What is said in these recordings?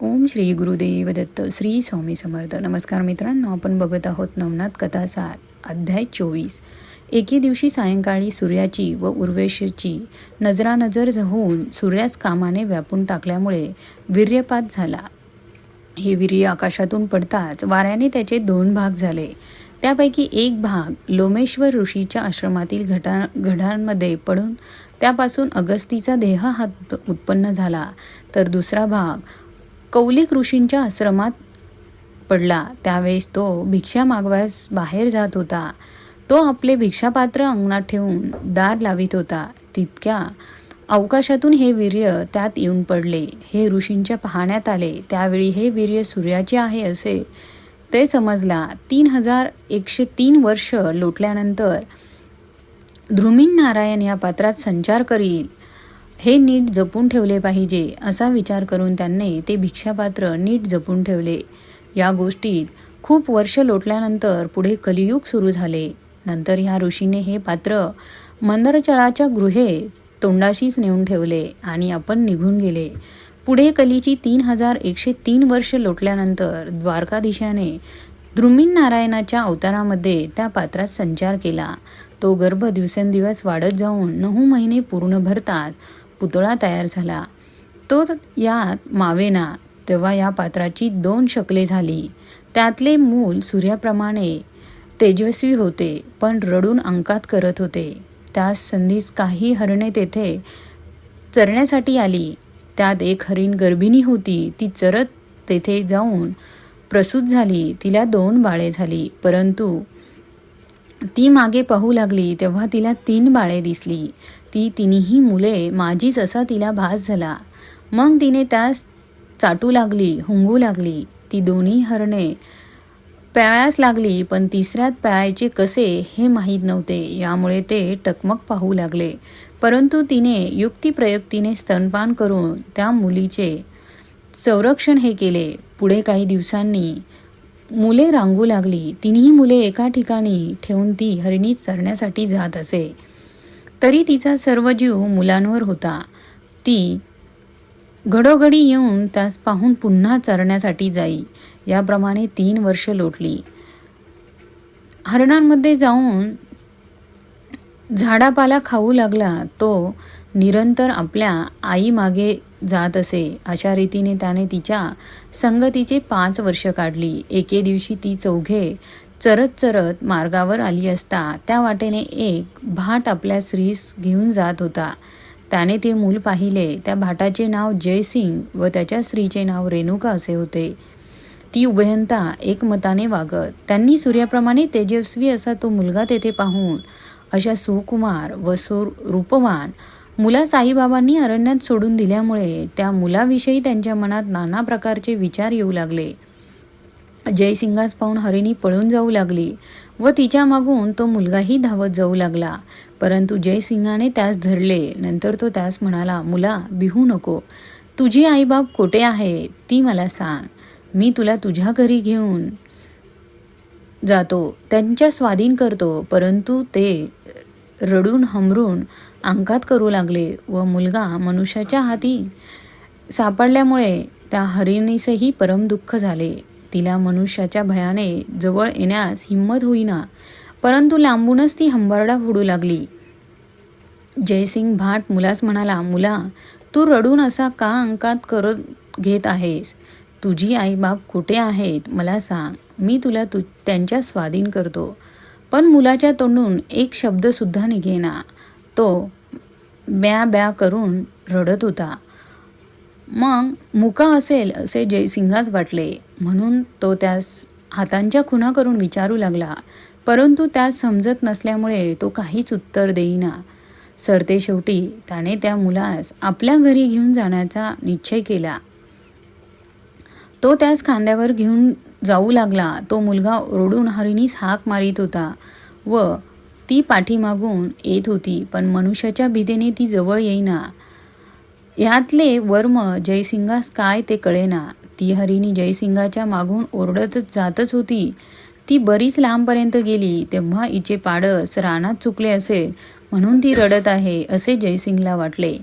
ओम श्री गुरुदेव दत्त श्री स्वामी समर्थ. नमस्कार मित्रांनो आपण बघत आहोत नवनाथ कथासार अध्याय चोवीस. एके दिवशी सायंकाळी सूर्याची व उर्वेशीची नजरानजर होऊन सूर्यास कामाने व्यापून टाकल्यामुळे वीर्यपात झाला. हे वीर्य आकाशातून पडताच वाऱ्याने त्याचे दोन भाग झाले. त्यापैकी एक भाग लोमेश्वर ऋषीच्या आश्रमातील घटा घडांमध्ये पडून त्यापासून अगस्तीचा देह हा उत्पन्न झाला. तर दुसरा भाग कौलिक ऋषींच्या आश्रमात पडला. त्यावेळेस तो भिक्षा मागवायस बाहेर जात होता. तो आपले भिक्षापात्र अंगणात ठेवून दार लावित होता. तितक्या अवकाशातून हे वीर्य त्यात येऊन पडले. हे ऋषींच्या पाहण्यात आले. त्यावेळी हे वीर्य सूर्याचे आहे असे ते समजला. तीन हजार एकशे तीन वर्ष लोटल्यानंतर ध्रुमीन नारायण या पात्रात संचार करील हे नीट जपून ठेवले पाहिजे असा विचार करून त्यांनी ते भिक्षापात्र नीट जपून ठेवले. या गोष्टीत खूप वर्ष लोटल्यानंतर पुढे कलियुग सुरू झाले. नंतर ह्या ऋषीने हे पात्र मंदरचळाच्या गृहे तोंडाशीच नेऊन ठेवले आणि आपण निघून गेले. पुढे कलीची तीन हजार एकशे तीन वर्ष लोटल्यानंतर द्वारकाधीशाने द्रुमीन नारायणाच्या अवतारामध्ये त्या पात्रात संचार केला. तो गर्भ दिवसेंदिवस वाढत जाऊन नऊ महिने पूर्ण भरतात. पुतळा तयार झाला. तो यात मावेना तेव्हा या पात्राची दोन शकले झाली. त्यातले मूल सूर्याप्रमाणे तेजस्वी होते पण रडून अंकात करत होते. त्यास संधीच काही हरणे तेथे चरण्यासाठी आली. त्यात एक हरिण गर्भिणी होती ती चरत तेथे जाऊन प्रसूत झाली. तिला दोन बाळे झाली परंतु ती मागे पाहू लागली तेव्हा तिला तीन बाळे दिसली. ती तिन्ही मुले माझीच असा तिला भास झाला. मग तिने त्यास चाटू लागली हुंगू लागली ती दोन्ही हरणे प्यायास लागली पण तिसऱ्यात प्यायचे कसे हे माहीत नव्हते. यामुळे ते टकमक पाहू लागले. परंतु तिने युक्तिप्रयुक्तीने स्तनपान करून त्या मुलीचे संरक्षण हे केले. पुढे काही दिवसांनी मुले रांगू लागली. तिन्ही मुले एका ठिकाणी ठेवून ती हरिणी चरण्यासाठी जात असे. तरी तिचा सर्व जीव मुलांवर होता. ती घडोघडी येऊन त्यास पाहून पुन्हा चरण्यासाठी जाई. याप्रमाणे तीन वर्ष लोटली. हरणांमध्ये जाऊन झाडापाला खाऊ लागला तो निरंतर आपल्या आईमागे जात असे. अशा रीतीने त्याने तिच्या संगतीचे पाच वर्ष काढली. एके दिवशी ती चौघे चरत चरत मार्गावर आली असता त्या वाटेने एक भाट आपल्या स्त्रीस घेऊन जात होता. त्याने ते मूल पाहिले. त्या भाटाचे नाव जयसिंग व त्याच्या स्त्रीचे नाव रेणुका असे होते. ती उभयंता एकमताने वागत त्यांनी सूर्याप्रमाणे तेजस्वी असा तो मुलगा तेथे पाहून अशा सुकुमार व सुर रूपवान मुला साईबाबांनी अरण्यात सोडून दिल्यामुळे त्या मुलाविषयी त्यांच्या मनात नाना प्रकारचे विचार येऊ लागले. जयसिंगास पाहून हरिणी पळून जाऊ लागली व तिच्या मागून तो मुलगाही धावत जाऊ लागला. परंतु जयसिंगाने त्यास धरले. नंतर तो त्यास म्हणाला मुला बिहू नको. तुझी आईबाप कोठे आहे? ती मला सांग. मी तुला तुझ्या घरी घेऊन जातो. त्यांच्या स्वाधीन करतो. परंतु ते रडून हमरून अंकात करू लागले व मुलगा मनुष्याच्या हाती सापडल्यामुळे त्या हरिणीसही परम दुःख झाले. तिला मनुष्याच्या भयाने जवळ येण्यास हिंमत होईना परंतु लांबूनच ती हंबरडा फोडू लागली. जयसिंग भाट मुलास म्हणाला मुला तू रडून असा का अंकात करत घेत आहेस? तुझी आई बाप कुठे आहेत मला सांग. मी तुला तु त्यांच्या स्वाधीन करतो पण मुलाच्या तोंडून एक शब्दसुद्धा निघेना. तो ब्या ब्या करून रडत होता. मग मुका असेल असे जयसिंगास वाटले. म्हणून तो त्यास हातांच्या खुणा करून विचारू लागला. परंतु त्यास समजत नसल्यामुळे तो काहीच उत्तर देईना. सरते शेवटी त्याने त्या मुलास आपल्या घरी घेऊन जाण्याचा निश्चय केला. तो त्यास खांद्यावर घेऊन जाऊ लागला. तो मुलगा ओरडून हरिणीस हाक मारित होता व ती पाठीमागून येत होती पण मनुष्याच्या भीतीने ती जवळ येईना. यातले वर्म जयसिंगास काय ते कळेना. ती हरिणी जयसिंगाच्या मागून ओरडतच जातच होती. ती बरीच लांबपर्यंत गेली तेव्हा हिचे पाडस रानात चुकले असेल म्हणून ती रडत आहे असे जयसिंगला वाटले.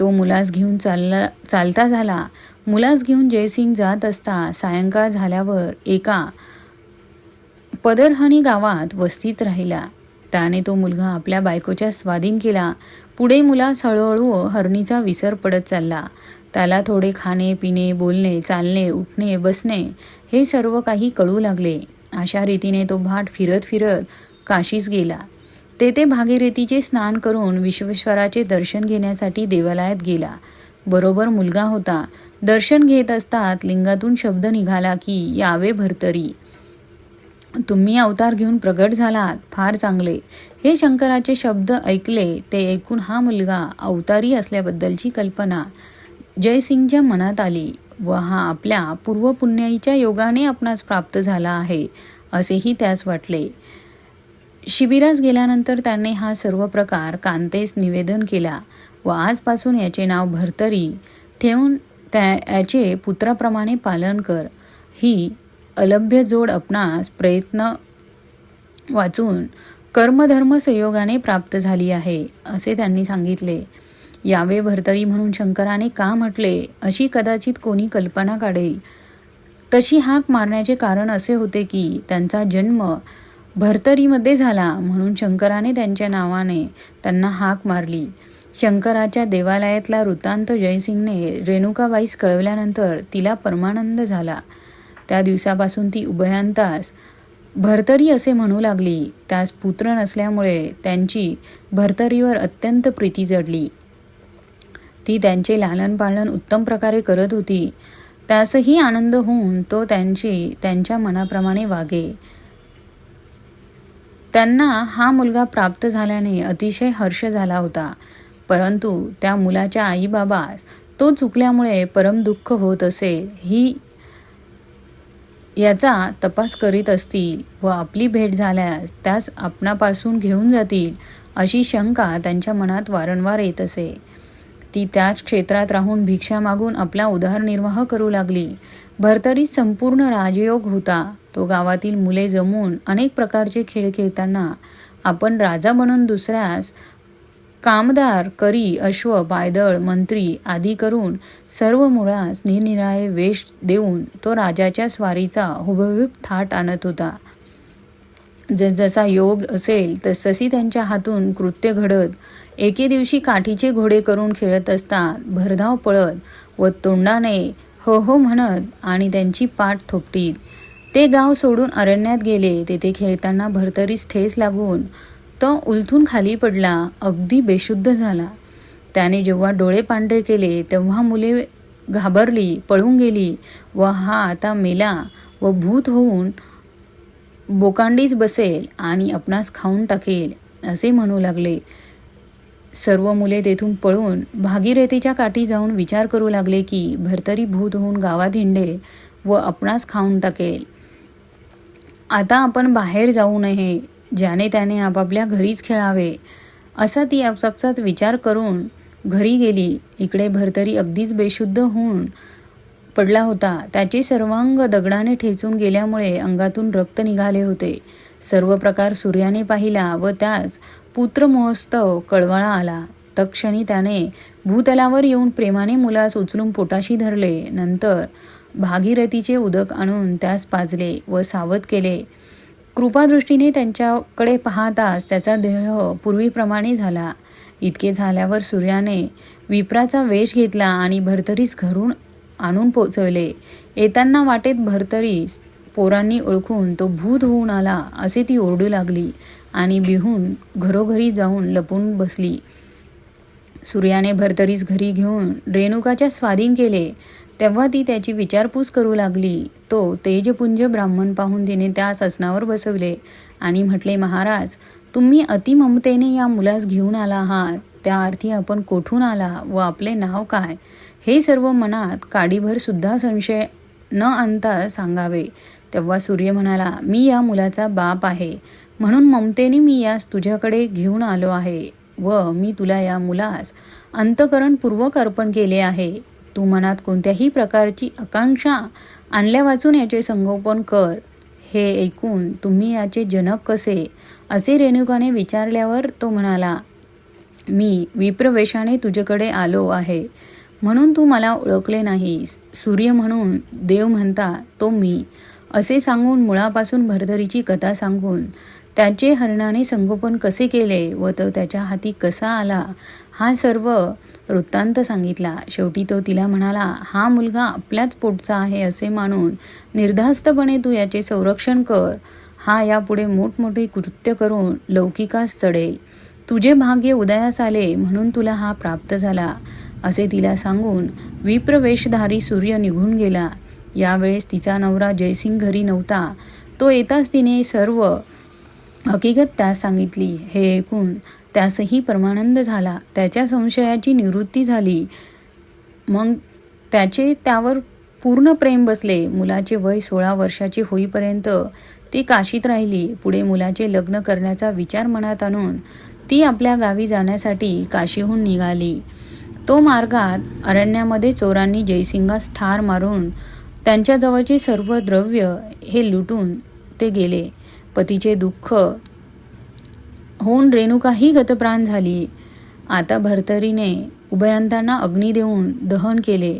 तो मुलास घेऊन चालला चालता झाला. मुलास घेऊन जयसिंग जात असता सायंकाळ झाल्यावर एका पदरहणी गावात वस्तीत राहिला. त्याने तो मुलगा आपल्या बायकोच्या स्वाधीन केला. पुढे मुलास हळूहळू हरणीचा विसर पडत चालला. त्याला थोडे खाणे पिणे बोलणे चालणे उठणे बसणे हे सर्व काही कळू लागले. अशा रीतीने तो भाट फिरत फिरत काशीस गेला. तेथे भागीरथीचे स्नान करून विश्वेश्वराचे दर्शन घेण्यासाठी देवालयात गेला. बरोबर मुलगा होता. दर्शन घेत असतात लिंगातून शब्द निघाला की यावे भरतरी. तुम्ही अवतार घेऊन प्रगट झालात फार चांगले. हे शंकराचे शब्द ऐकले ते ऐकून हा मुलगा अवतारी असल्याबद्दलची कल्पना जयसिंगच्या मनात आली. व हा आपल्या पूर्वपुण्याईच्या योगाने आपणास प्राप्त झाला आहे असेही त्यास वाटले. शिबिरास गेल्यानंतर त्याने हा सर्व प्रकार कांतेस निवेदन केला व आजपासून याचे नाव भरतरी. ठेवून त्या याचे पुत्राप्रमाणे पालन कर. ही अलभ्य जोड आपणास प्रयत्न वाचून कर्मधर्म संयोगाने प्राप्त झाली आहे असे त्यांनी सांगितले. यावे भरतरी म्हणून शंकराने का म्हटले अशी कदाचित कोणी कल्पना काढेल. तशी हाक मारण्याचे कारण असे होते की त्यांचा जन्म भरतरीमध्ये झाला म्हणून शंकराने त्यांच्या नावाने त्यांना हाक मारली. शंकराच्या देवालयातला वृत्तांत जयसिंगने रेणुकाबाईस कळवल्यानंतर तिला परमानंद झाला. त्या दिवसापासून ती उभयांतास. भरतरी असे म्हणू लागली त्यास पुत्र नसल्यामुळे त्यांची भरतरीवर अत्यंत प्रीती जडली. ती त्यांचे लालन पालन उत्तम प्रकारे करत होती. त्यासही आनंद होऊन तो त्यांची त्यांच्या मनाप्रमाणे वागे. त्यांना हा मुलगा प्राप्त झाल्याने अतिशय हर्ष झाला होता. परंतु त्या मुलाच्या आईबाबास तो चुकल्यामुळे परम दुःख होत असेल ही याचा तपास करीत असतील व आपली भेट झाल्यास त्यास आपणापासून घेऊन जातील अशी शंका त्यांच्या मनात वारंवार येत असे. ती त्याच क्षेत्रात राहून भिक्षा मागून आपला उदरनिर्वाह करू लागली. भरतरी संपूर्ण राजयोग होता. तो गावातील मुले जमून अनेक प्रकारचे खेळ खेळताना आपण राजा बनून दुसऱ्यास कामदार करी अश्व पायदळ मंत्री आदी करून सर्व मुळास निरनिराळे वेश देऊन तो राजाच्या स्वारीचा हुबहुब थाट आणत होता. जसजसा योग असेल तसतशी त्यांच्या हातून कृत्य घडत एके दिवशी काठीचे घोडे करून खेळत असतात भरधाव पळत व तोंडाने हो हो म्हणत आणि त्यांची पाठ थोपटीत. ते गाव सोडून अरण्यात गेले तेथे खेळताना भरतरीस ठेस लागून तो उलथून खाली पडला अगदी बेशुद्ध झाला. त्याने जेव्हा डोळे पांढरे केले तेव्हा मुले घाबरली पळून गेली. व हा आता मेला व भूत होऊन बोकांडीच बसेल आणि आपणास खाऊन टाकेल असे म्हणू लागले. सर्व मुले तेथून पळून भागीरथीच्या काठी जाऊन विचार करू लागले की भरतरी भूत होऊन गावात हिंडे व आपणास खाऊन टाकेल. आता आपण बाहेर जाऊ नये ज्याने त्याने आपापल्या घरीच खेळावे. असा ती आपसापसात विचार करून घरी गेली. इकडे भरतरी अगदीच बेशुद्ध होऊन पडला होता. त्याचे सर्वांग दगडाने ठेचून गेल्यामुळे अंगातून रक्त निघाले होते. सर्व प्रकार सूर्याने पाहिला व त्यास पुत्र महोत्सव कळवळा आला. तक्षणी त्याने भूतलावर येऊन प्रेमाने मुलास उचलून पोटाशी धरले. नंतर भागीरथीचे उदक आणून त्यास पाजले व सावध केले. कृपादृष्टीने त्यांच्याकडे पाहताच त्याचा देह पूर्वीप्रमाणे झाला. इतके झाल्यावर सूर्याने विप्राचा वेश घेतला आणि भरतरीस घरून आणून पोचवले. येताना वाटेत भरतरीस पोरांनी ओळखून तो भूत होऊन आला असे ती ओरडू लागली आणि बिहून घरोघरी जाऊन लपून बसली. सूर्याने भरतरीस घरी घेऊन रेणुकाच्या स्वाधीन केले. तेव्हा ती त्याची विचारपूस करू लागली. तो तेजपुंज ब्राह्मण पाहून तिने त्या ससनावर बसवले आणि म्हटले महाराज तुम्ही अतिममतेने या मुलास घेऊन आला आहात. त्या अर्थी आपण कोठून आला व आपले नाव काय? हे सर्व मनात काडीभर सुद्धा संशय न आणता सांगावे. तेव्हा सूर्य म्हणाला मी या मुलाचा बाप आहे. म्हणून ममतेने मी यास तुझ्याकडे घेऊन आलो आहे व मी तुला या मुलास अंतकरणपूर्वक अर्पण केले आहे. तू मनात कोणत्याही प्रकारची आकांक्षा आणल्या वाचून याचे संगोपन कर. हे ऐकून तुम्ही याचे जनक कसे? असे रेणुकाने विचारल्यावर तो म्हणाला मी विप्रवेशाने तुझ्याकडे आलो आहे. म्हणून तू मला ओळखले नाहीस. सूर्य म्हणून देव म्हणता तो मी. असे सांगून मुळापासून भरधरीची कथा सांगून त्याचे हरणाने संगोपन कसे केले व तो त्याच्या हाती कसा आला? हा सर्व वृत्तांत सांगितला. शेवटी तो तिला म्हणाला हा मुलगा आपल्याच पोटचा आहे असे मानून निर्धास्तपणे तू याचे संरक्षण कर. हा यापुढे मोठमोठे कृत्य करून लौकिकास चढेल. तुझे भाग्य उदयास आले म्हणून तुला हा प्राप्त झाला. असे तिला सांगून विप्रवेशधारी सूर्य निघून गेला. यावेळेस तिचा नवरा जयसिंग घरी नव्हता. तो येताच तिने सर्व हकीकत त्यास सांगितली. हे ऐकून त्यासही परमानंद झाला. त्याच्या संशयाची निवृत्ती झाली. मग त्याचे त्यावर पूर्ण प्रेम बसले. मुलाचे वय सोळा वर्षाचे होईपर्यंत ती काशीत राहिली. पुढे मुलाचे लग्न करण्याचा विचार मनात आणून ती आपल्या गावी जाण्यासाठी काशीहून निघाली. तो मार्गात अरण्यामध्ये चोरांनी जयसिंगास ठार मारून त्यांच्याजवळचे सर्व द्रव्य हे लुटून ते गेले. पतीचे दुःख होऊन रेणुकाही गतप्राण झाली. आता भर्तरीने उभयांतांना अग्नी देऊन दहन केले.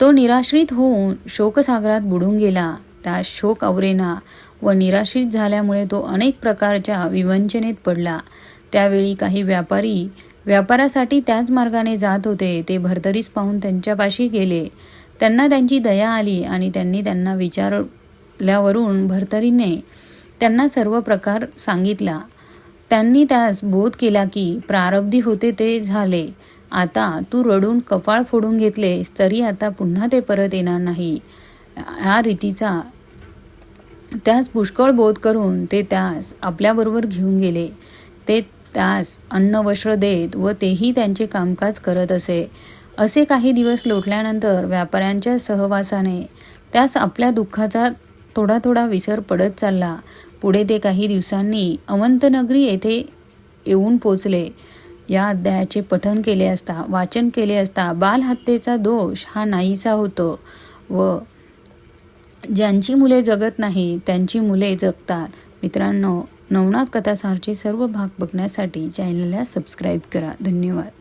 तो निराश्रित होऊन शोकसागरात बुडून गेला. त्या शोक अवरेना व निराश्रित झाल्यामुळे तो अनेक प्रकारच्या विवंचनेत पडला. त्यावेळी काही व्यापारी व्यापारासाठी त्याच मार्गाने जात होते. ते भरतरीस पाहून त्यांच्यापाशी गेले. त्यांना त्यांची दया आली आणि त्यांनी त्यांना विचारल्यावरून भरतरीने त्यांना सर्व प्रकार सांगितला. त्यांनी त्यास बोध केला की प्रारब्धी होते ते झाले. आता तू रडून कपाळ फोडून घेतलेस तरी आता पुन्हा ते परत येणार नाही. ह्या रीतीचा त्यास पुष्कळ बोध करून ते त्यास आपल्याबरोबर घेऊन गेले. ते त्यास अन्न वस्त्र देत व तेही त्यांचे कामकाज करत असे. असे काही दिवस लोटल्यानंतर व्यापाऱ्यांच्या सहवासाने त्यास आपल्या दुःखाचा थोडा थोडा विसर पडत चालला. पुढे ते काही दिवसांनी अवंतनगरी येथे येऊन पोचले. या अध्यायाचे पठन केले असता वाचन केले असता बालहत्येचा दोष हा नाहीसा होतो व ज्यांची मुले जगत नाही त्यांची मुले जगतात. मित्रांनो नवनाथ कथासारचे सर्व भाग बघण्यासाठी चॅनलला सबस्क्राईब करा. धन्यवाद.